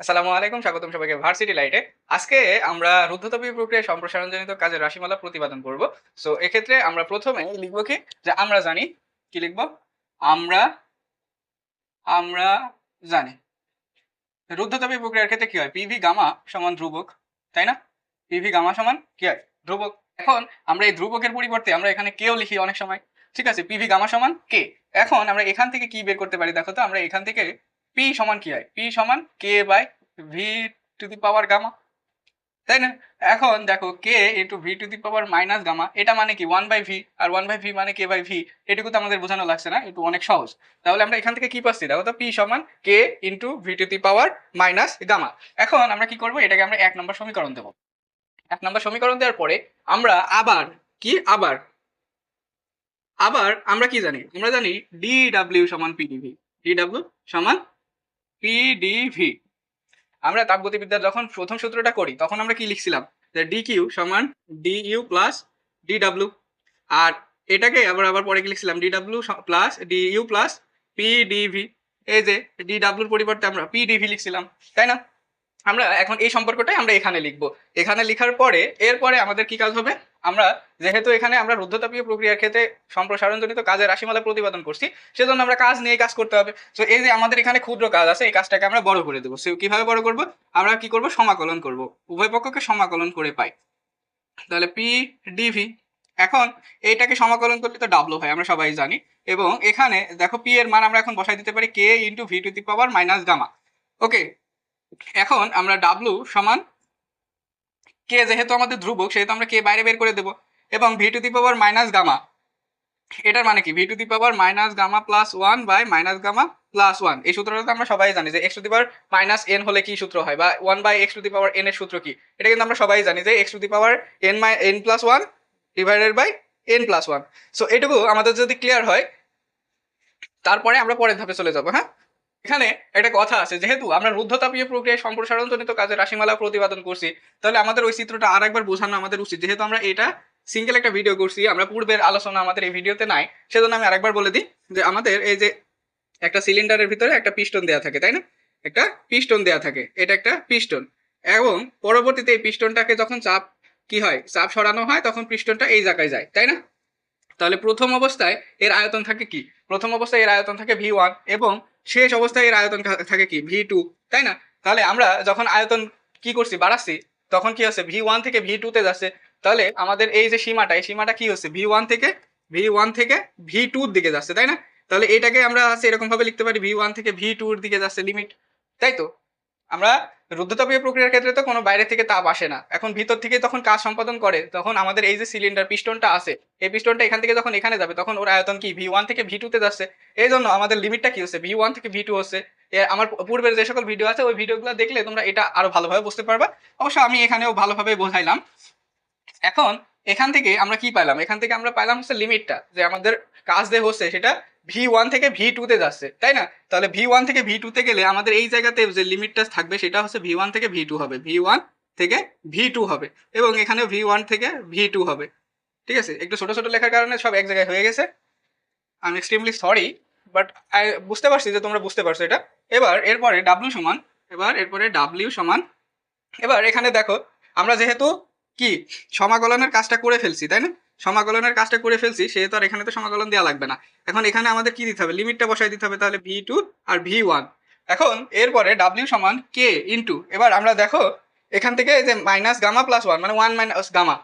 আসসালামু আলাইকুম, স্বাগতম সবাইকে ভার্সিটি লাইটে আজকে আমরা রুদ্ধতাপীয় প্রক্রিয়া সম্প্রসারণজনিত কাজের রাশিমালা প্রতিপাদন করব। সো এক্ষেত্রে আমরা প্রথমে লিখব কি? যে আমরা জানি, কি লিখব? আমরা আমরা জানি। রুদ্ধতাপীয় প্রক্রিয়ার ক্ষেত্রে কি হয়? পিভি গামা সমান ধ্রুবক, তাই না? পিভি গামা সমান কি হয়? ধ্রুবক। এখন আমরা এই ধ্রুবকের পরিবর্তে আমরা এখানে কেও লিখি অনেক সময়। ঠিক আছে? পিভি গামা সমান কে এখন আমরা এখান থেকে কি বের করতে পারি? দেখো তো, আমরা এখান থেকে পি সমান কি হয়? পি সমান K by V to the power gamma তাই না? এখন দেখো K into V to the power minus gamma এটা মানে কি? ওয়ান বাই ভি আর ওয়ান বাই ভি মানে কে বাই ভি এটুকু তো আমাদের বোঝানো লাগছে না একটু অনেক সহজ। তাহলে আমরা এখান থেকে কি পাচ্ছি? দেখো তো পি সমান K into V to the power minus gamma এখন আমরা কি করব? এটাকে আমরা এক নম্বর সমীকরণ দেবো। এক নম্বর সমীকরণ দেওয়ার পরে আমরা আবার কি? আবার আবার আমরা কি জানি? আমরা জানি ডি ডাব্লিউ সমান পিডিভি ডি ডাব্লিউ সমান পিডিভি আমরা তাপগতিবিদ্যার যখন প্রথম সূত্রটা করি, তখন আমরা কি লিখছিলাম? ডি কিউ সমান D U plus D W আর এটাকে আবার আবার পরে কি লিখছিলাম? D W plus D U plus PDV এই যে ডি ডাব্লিউর পরিবর্তে আমরা পিডিভি লিখছিলাম, তাই না? আমরা এখন এই সম্পর্কটাই আমরা এখানে লিখব। এখানে লিখার পরে, এরপরে আমাদের কি কাজ হবে? আমরা যেহেতু এখানে আমরা রুদ্ধতাপীয় প্রক্রিয়ার ক্ষেত্রে সম্প্রসারণজনিত কাজের রাশিমালা প্রতিপাদন করছি, সেজন্য আমরা কাজ নিয়ে কাজ করতে হবে। তো এই যে আমাদের এখানে ক্ষুদ্র কাজ আছে, এই কাজটাকে আমরা বড় করে দেবো। কীভাবে বড় করব? আমরা কি করব? সমাকলন করব। উভয় পক্ষকে সমাকলন করে পাই। তাহলে পি ডিভি এখন এইটাকে সমাকলন করলে তো ডাবলো হয়, আমরা সবাই জানি। এবং এখানে দেখো পি এর মান আমরা এখন বসাই দিতে পারি K into V to the power minus gamma okay এখন আমরা ডাব্লু সমান কে যেহেতু আমাদের ধ্রুবক, সেহেতু আমরা কে বাইরে বের করে দেবো? এবং V to the power minus gamma এটার মানে কি? V to the power minus gamma plus one by minus gamma plus one এই সূত্রটা তো আমরা সবাই জানি যে X to the power minus N হলে কি সূত্র হয়? বা one by X to the power N এর সূত্র কি? এটা কিন্তু আমরা সবাই জানি যে X to the power N my N plus one divided by N plus one so এটুকু আমাদের যদি ক্লিয়ার হয়, তারপরে আমরা পরের ধাপে চলে যাব হ্যাঁ? এখানে একটা কথা আছে, যেহেতু আমরা রুদ্ধতাপীয় প্রক্রিয়ায় সম্প্রসারণজনিত কাজের রাশিমালা প্রতিপাদন করছি, তাহলে আমাদের ওই চিত্রটা আর একবার বোঝানো আমাদের উচিত। যেহেতু আমরা এটা সিঙ্গেল একটা ভিডিও করছি, আমরা পূর্বের আলোচনা আমাদের এই ভিডিওতে নাই, সেজন্য আমি আরেকবার বলে দিই যে আমাদের এই যে একটা সিলিন্ডারের ভিতরে একটা পিস্টন দেওয়া থাকে, তাই না? একটা পিস্টন দেওয়া থাকে, এটা একটা পিস্টন এবং পরবর্তীতে এই পিস্টনটাকে যখন চাপ, কি হয়? চাপ সরানো হয়, তখন পিস্টনটা এই জায়গায় যায়, তাই না? তাহলে প্রথম অবস্থায় এর আয়তন থাকে কি? প্রথম অবস্থায় এর আয়তন থাকে ভি ওয়ান এবং শেষ অবস্থায় এর আয়তন থাকে কি? ভি টু তাই না? তাহলে আমরা যখন আয়তন কি করছি, বাড়াচ্ছি, তখন কি হচ্ছে? ভি ওয়ান থেকে ভি টুতে যাচ্ছে। তাহলে আমাদের এই যে সীমাটা, এই সীমাটা কি হচ্ছে? ভি ওয়ান থেকে ভি ওয়ান থেকে ভি টুর দিকে যাচ্ছে, তাই না? তাহলে এটাকে আমরা এরকম ভাবে লিখতে পারি ভি ওয়ান থেকে ভি টুর দিকে যাচ্ছে লিমিট তাই তো? আমরা রুদ্ধতাপীয় প্রক্রিয়ার ক্ষেত্রে তো কোনো বাইরে থেকে তাপ আসে না। এখন ভিতর থেকে তখন কাজ সম্পাদন করে, তখন আমাদের এই যে সিলিন্ডার পিস্টনটা আছে, এই পিস্টনটা এখান থেকে যখন এখানে যাবে, তখন ওর আয়তন কি? ভি ওয়ান থেকে ভি টুতে যাচ্ছে। এই জন্য আমাদের লিমিটটা কি হচ্ছে? ভি ওয়ান থেকে ভি টু হচ্ছে। আমার পূর্বের যে সকল ভিডিও আছে, ওই ভিডিওগুলো দেখলে তোমরা এটা আরও ভালোভাবে বুঝতে পারবা। অবশ্য আমি এখানেও ভালোভাবে বোঝাইলাম। এখন এখান থেকে আমরা কি পাইলাম? এখান থেকে আমরা পাইলাম হচ্ছে লিমিটটা যে আমাদের কাজ যে হচ্ছে সেটা ভি ওয়ান থেকে ভি টুতে যাচ্ছে, তাই না? তাহলে ভি ওয়ান থেকে ভি টুতে গেলে আমাদের এই জায়গাতে যে লিমিটটা থাকবে সেটা হচ্ছে ভি ওয়ান থেকে ভি টু হবে। ভি ওয়ান থেকে ভি টু হবে এবং এখানে ভি ওয়ান থেকে ভি টু হবে। ঠিক আছে? একটু ছোটো ছোটো লেখার কারণে সব এক জায়গায় হয়ে গেছে। আমি এক্সট্রিমলি সরি বাট বুঝতে পারছি যে তোমরা বুঝতে পারছ এটা। এবার এরপরে ডাব্লিউ সমান, এবার এরপরে ডাব্লিউ সমান, এবার এখানে দেখো, আমরা যেহেতু কি সমাকলনের কাজটা করে ফেলছি, তাই না? সমাকলনের কাজটা করে ফেলছি সেহেতু আর এখানে তো সমাকলন দেওয়া লাগবে না। এখন এখানে আমাদের কি দিতে হবে? লিমিটটা বসাই দিতে হবে তাহলে ভি টু আর ভি ওয়ান এখন এরপরে ডাব্লিউ সমান কে ইন্টু এবার আমরা দেখো এখান থেকে যে মাইনাস গামা প্লাস ওয়ান মানে ওয়ান মাইনাস গামা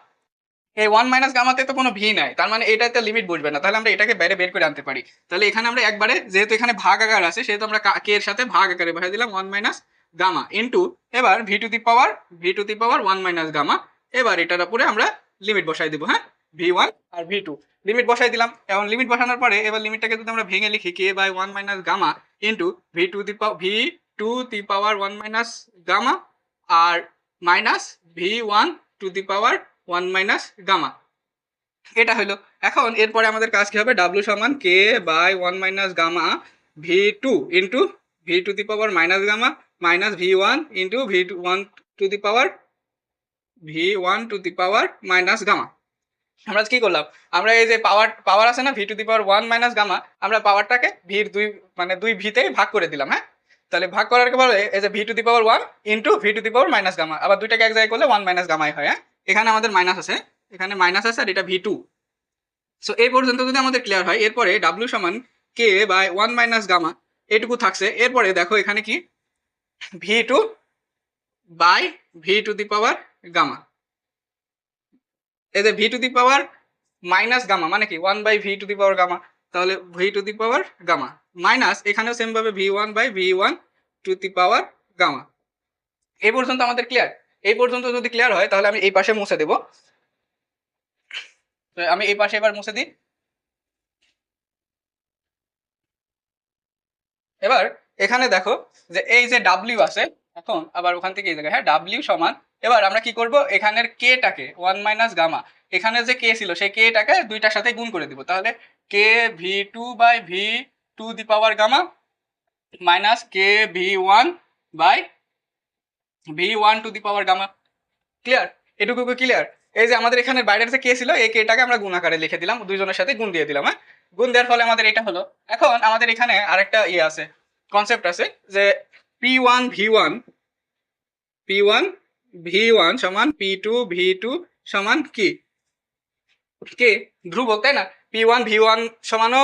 এই ওয়ান মাইনাস গামাতে তো কোনো ভি নাই, তার মানে এটাতে লিমিট বুঝবে না। তাহলে আমরা এটাকে বাইরে বের করে আনতে পারি। তাহলে এখানে আমরা একবারে, যেহেতু এখানে ভাগ আকার আছে, সেহেতু আমরা কে এর সাথে ভাগ আকারে বসাই দিলাম ওয়ান মাইনাস গামা ইন্টু এবার V to the power V to the power one minus gamma এবার এটার উপরে আমরা লিমিট বসাই দিব হ্যাঁ? ভি ওয়ান আর ভি টু লিমিট বসাই দিলাম এবং লিমিট বসানোর পরে এবার লিমিটটাকে যদি আমরা ভেঙে লিখি K by one minus gamma into V to the power V to the power one minus gamma R minus V one to the power one minus gamma এটা হলো। এখন এরপরে আমাদের কাজ কি হবে? ডাব্লু সমান K by one minus gamma V two into V to the power minus gamma minus V one into V two one to the power V one to the power minus gamma আমরা কি করলাম? আমরা এই যে পাওয়ার power আছে না? V to the power one minus gamma আমরা পাওয়ারটাকে ভির দুই মানে দুই ভিতেই ভাগ করে দিলাম হ্যাঁ? তাহলে ভাগ করার পরে এই যে V to the power one into V to the power minus gamma আবার দুইটাকে এক জায়গায় করলে ওয়ান মাইনাস গামাই হয় হ্যাঁ? এখানে আমাদের মাইনাস আছে, এখানে মাইনাস আছে আর এটা ভি টু সো এই পর্যন্ত যদি আমাদের ক্লিয়ার হয়, এরপরে ডাব্লিউ সমান K by one minus gamma এটুকু থাকছে। এরপরে দেখো এখানে কি? V two by V to the power gamma এই যে V to the power minus gamma মানে কি? One by V to the power gamma তাহলে V to the power gamma minus এখানেও সেম ভাবে V one by V one to the power gamma এই পর্যন্ত আমাদের ক্লিয়ার এই পর্যন্ত যদি ক্লিয়ার হয়, তাহলে আমি এই পাশে মুছে দেব। আমি এই পাশে এবার মুছে দিই। এবার এখানে দেখো যে এই যে ডাব্লিউ আছে, এখন আবার ওখান থেকে এই জায়গায় হ্যাঁ ডাব্লিউ সমান এবার আমরা কি করব? এখানের কে টাকে ওয়ান মাইনাস গামা এখানে যে কে ছিল সেই কে টাকে দুইটার সাথে গুণ করে দিব। তাহলে K V two by V to the power gamma minus K V one by V one to the power gamma clear এটুকু ক্লিয়ার এই যে আমাদের এখানে বাইরের যে কে ছিল, এই কেটাকে আমরা গুণ আকারে লিখে দিলাম, দুইজনের সাথে গুণ দিয়ে দিলাম হ্যাঁ? গুণ দেওয়ার ফলে আমাদের এটা হলো। এখন আমাদের এখানে আরেকটা ইয়ে আছে কনসেপ্ট আছে যে P one V one P one V one সমান পি টু, ভি টু সমান কি? কে? ধ্রুবক তাই না? P one, V one সমানও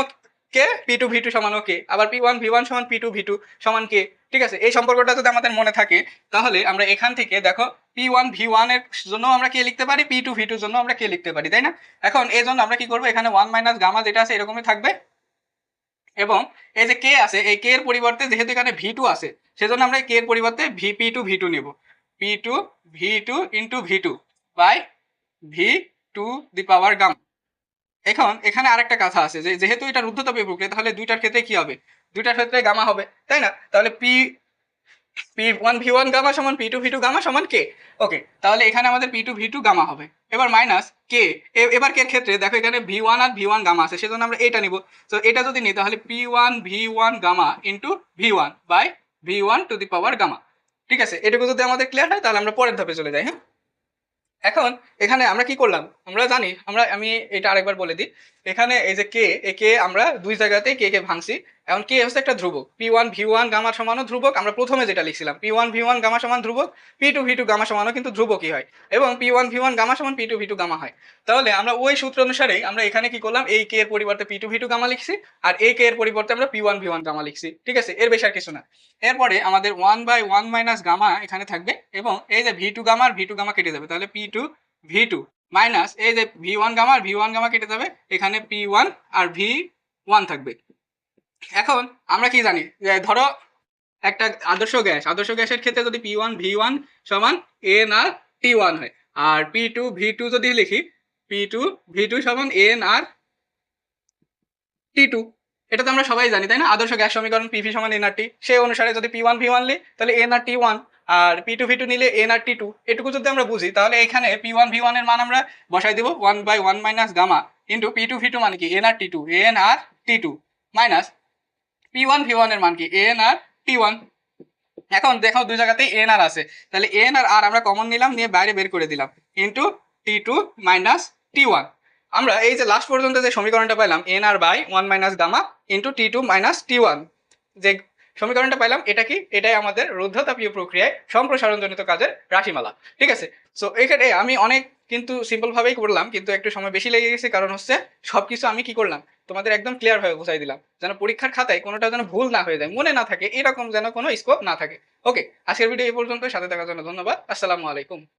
K? P two, V two সমানও K? আবার পি ওয়ান, ভি ওয়ান সমান পি টু, ভি টু সমান K? ঠিক আছে, এই সম্পর্কটা যদি আমাদের মনে থাকে, তাহলে আমরা এখান থেকে দেখো, পি ওয়ান, ভি ওয়ানের জন্য আমরা কে লিখতে পারি, পি টু, ভি টুর জন্য আমরা কে লিখতে পারি, তাই না? এখন এই জন্য আমরা কি করব? এখানে ওয়ান মাইনাস গামা যেটা আছে এরকমই থাকবে। এবং এই যে কে আছে, এই কে এর পরিবর্তে যেহেতু এখানে ভি টু আছে, সেজন্য আমরা কে এর পরিবর্তে V, P two, V two নেব। P two V two into V two by V to the power gamma এখন এখানে আরেকটা কথা আছে, যে যেহেতু এটা রুদ্ধতাপীয় প্রক্রিয়া, তাহলে দুইটার ক্ষেত্রে কি হবে? দুইটার ক্ষেত্রে গামা হবে, তাই না? তাহলে P P one V one gamma সমান P two V two gamma সমান কে ওকে তাহলে এখানে আমাদের P two V two gamma হবে। এবার মাইনাস কে এবার কে ক্ষেত্রে দেখো এখানে ভি ওয়ান আর ভি ওয়ান গামা আছে, সেজন্য আমরা এটা নিব। তো এটা যদি নিই, তাহলে P one V one gamma into V one by V one to the power gamma ঠিক আছে, এটুকু যদি আমাদের ক্লিয়ার হয়, তাহলে আমরা পরের ধাপে চলে যাই হ্যাঁ? এখন এখানে আমরা কি করলাম? আমরা জানি, আমরা, আমি এটা আরেকবার বলে দিই। এখানে এই যে কে এ কে আমরা দুই জায়গাতেই কে কে ভাঙছি। এখন কে হচ্ছে একটা ধ্রুবক। P one V one gamma সমানও ধ্রুবক, আমরা প্রথমে যেটা লিখছিলাম P one V one gamma সমান ধ্রুবক P two V two gamma সমানও কিন্তু ধ্রুবকই হয়। এবং P one V one gamma সমান P two V two gamma হয়। তাহলে আমরা ওই সূত্র অনুসারেই আমরা এখানে কি করলাম, এই কে এর পরিবর্তে P two V two gamma লিখছি, আর এই কে এর পরিবর্তে আমরা P one V one gamma লিখছি। ঠিক আছে? এর বেশি আর কিছু না। এরপরে আমাদের one by one minus gamma এখানে থাকবে, এবং এই যে ভি টু গামা আর ভি টু গামা কেটে যাবে। তাহলে P two V two minus, এই যে ভি ওয়ান গামা আর ভি ওয়ান গামা কেটে যাবে, এখানে পি ওয়ান আর ভি ওয়ান থাকবে। এখন আমরা কি জানি? যে ধরো একটা আদর্শ গ্যাস, আদর্শ গ্যাসের ক্ষেত্রে যদি পি ওয়ান ভি ওয়ান সমান এন আর টি ওয়ান হয়, আর পি টু ভি টু যদি লিখি পি টু ভি টু সমান এন আর টি টু এটা তো আমরা সবাই জানি, তাই না? আদর্শ গ্যাস সমীকরণ পিভি সমান এন আর টি সেই অনুসারে যদি পি ওয়ান ভি ওয়ান লি তাহলে এন আর টি ওয়ান আর পি টু ভি টু নিলে এন আর টি টু এটুকু যদি আমরা বুঝি, তাহলে এখানে পি ওয়ান ভি ওয়ানের মান আমরা বসাই দিব one by one minus gamma into P two V two মানে কি? N R T two N R T two minus P one V ওয়ানের মান কি? এন আর টি ওয়ান এখন দেখো দুই জায়গাতেই এন আর আছে। তাহলে এন আর আর আমরা কমন নিলাম, নিয়ে বাইরে বের করে দিলাম into T two minus T one আমরা এই যে লাস্ট পর্যন্ত যে সমীকরণটা পাইলাম N R by one minus gamma into T two minus T one যে সমীকরণটা পাইলাম, এটা কি? এটাই আমাদের রুদ্ধতাপীয় প্রক্রিয়ায় সম্প্রসারণজনিত কাজের রাশিমালা, ঠিক আছে? সো এখানে আমি অনেক কিন্তু সিম্পল ভাবেই করলাম, কিন্তু একটু সময় বেশি লেগে গেছে, কারণ হচ্ছে সবকিছু আমি কি করলাম? তোমাদের একদম ক্লিয়ার ভাবে বুঝাই দিলাম, যেন পরীক্ষার খাতায় কোনোটা যেন ভুল না হয়ে যায়, মনে না থাকে, এরকম যেন কোনো স্কোপ না থাকে। ওকে আজকের ভিডিও এই পর্যন্ত সাথে থাকার জন্য ধন্যবাদ, আসসালামু আলাইকুম।